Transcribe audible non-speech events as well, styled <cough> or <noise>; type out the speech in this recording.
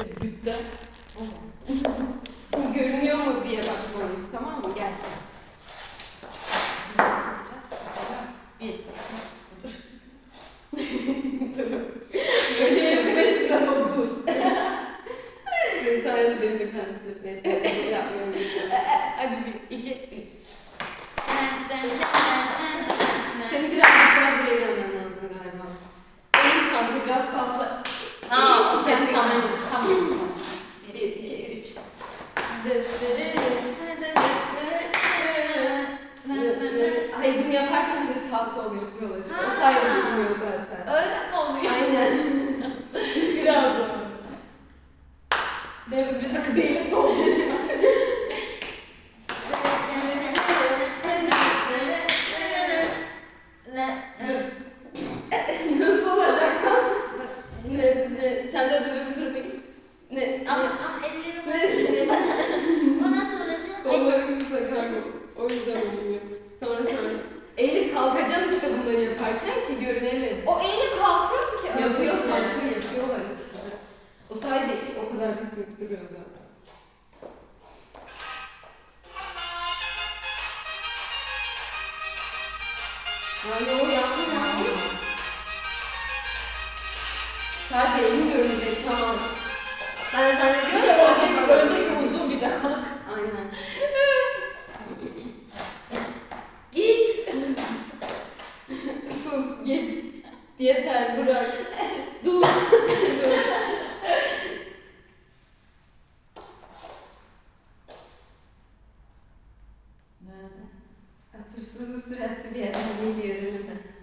İşte bütte. Şimdi görünüyor mu diye bakmalıyız tamam mı? Gel. Nasıl yapacağız? Bir. <laughs> Dur. Dur. Böyle yazılı lafım dur. Senin sayende benim de transkript neyse yapmıyorum. Hadi bir, iki, üç. Senin birazcık daha buraya gelmen lazım galiba. Eğil kanka biraz fazla. Okey, kendi aynen. Tamam. Bir, iki, üç. Hayır bunu yaparken de sağ sol yapıyorlar işte. O sayede bilmiyor zaten. Öyle mi oluyor? Aynen. Biraz mi? Bir dakika Beynim doldu şu <laughs> an. Nasıl olacak lan? Sen de ödeme bir tur peki. Ne? Ama Ne? ah ellerim Ne? acıyor. O nasıl olacak? Kollarım sakar mı? O yüzden olmuyor. Sonra sonra. Eğilip kalkacaksın işte bunları yaparken ki görünelim. O eğilip kalkıyor mu ki? Yapıyor kanka yapıyorlar de. O sayede o kadar ritmik duruyor zaten. Ay yo yapma yapma. Sadece görünecek tamam. Ben zannediyorum ki o. Öndeki uzun bir daha. Aynen. git. <laughs> Sus git. Yeter bırak. Dur. Dur. Nerede? Atırsızı süratli bir yerden geliyor önüme.